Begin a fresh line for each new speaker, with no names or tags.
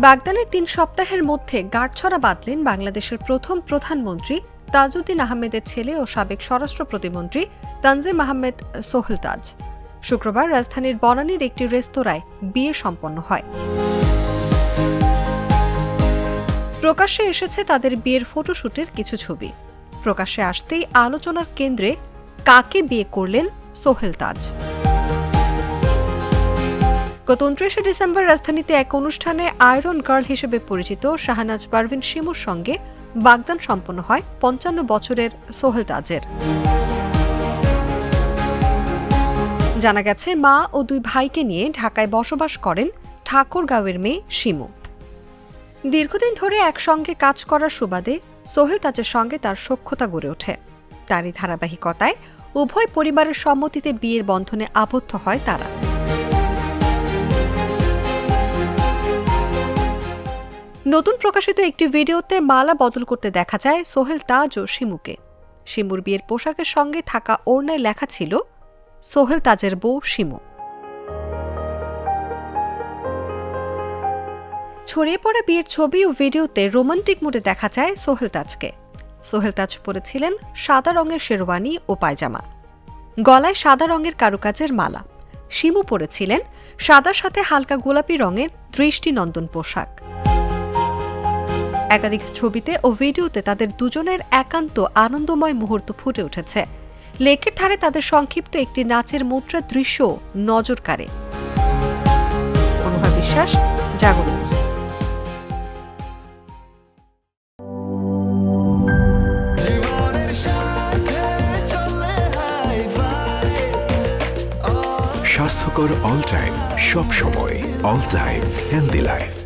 বাগদানে তিন সপ্তাহের মধ্যে গাঁটছড়া বাঁধলেন বাংলাদেশের প্রথম প্রধানমন্ত্রী তাজউদ্দিন আহমেদের ছেলে ও সাবেক স্বরাষ্ট্র প্রতিমন্ত্রী তানজিম আহমেদ সোহেল তাজ শুক্রবার রাজধানীর বনানীর একটি রেস্তোরাঁয় বিয়ে সম্পন্ন হয়। প্রকাশ্যে এসেছে তাদের বিয়ের ফটোশুটের কিছু ছবি। প্রকাশ্যে আসতেই আলোচনার কেন্দ্রে কাকে বিয়ে করলেন সোহেল তাজ গত উনত্রিশে ডিসেম্বর রাজধানীতে এক অনুষ্ঠানে আয়রন গার্ল হিসেবে পরিচিত শাহনাজ পারভিন শিমুর সঙ্গে বাগদান সম্পন্ন হয় পঞ্চান্ন বছরের সোহেল তাজের। জানা গেছে, মা ও দুই ভাইকে নিয়ে ঢাকায় বসবাস করেন ঠাকুরগাঁওয়ের মেয়ে শিমু। দীর্ঘদিন ধরে একসঙ্গে কাজ করার সুবাদে সোহেল তাজের সঙ্গে তার সখ্যতা গড়ে ওঠে। তারই ধারাবাহিকতায় উভয় পরিবারের সম্মতিতে বিয়ের বন্ধনে আবদ্ধ হয় তারা। নতুন প্রকাশিত একটি ভিডিওতে মালা বদল করতে দেখা যায় সোহেল তাজ ও শিমুকে। শিমুর বিয়ের পোশাকের সঙ্গে থাকা ওড়নায় লেখা ছিল, সোহেল তাজের বউ শিমু। ছড়িয়ে পড়া বিয়ের ছবি ও ভিডিওতে রোমান্টিক মুডে দেখা যায় সোহেল তাজকে। সোহেল তাজ পরেছিলেন সাদা রঙের শেরওয়ানি ও পায়জামা। গলায় সাদা রঙের কারুকাজের মালা। শিমু পরেছিলেন সাদার সাথে হালকা গোলাপি রঙের দৃষ্টিনন্দন পোশাক। একাধিক ছবিতে ও ভিডিওতে তাদের দুজনের একান্ত আনন্দময় মুহূর্ত ফুটে উঠেছে। লেকের ধারে তাদের সংক্ষিপ্ত একটি নাচের মুদ্রা দৃশ্য নজর কাড়ে। অনুভা বিশ্বাস জাগরণ নিউজ।
জীবনের সাথে চলে হাই ফাই।
স্বাস্থ্যকর অল টাইম সব সময় অল টাইম হেলদি লাইফ।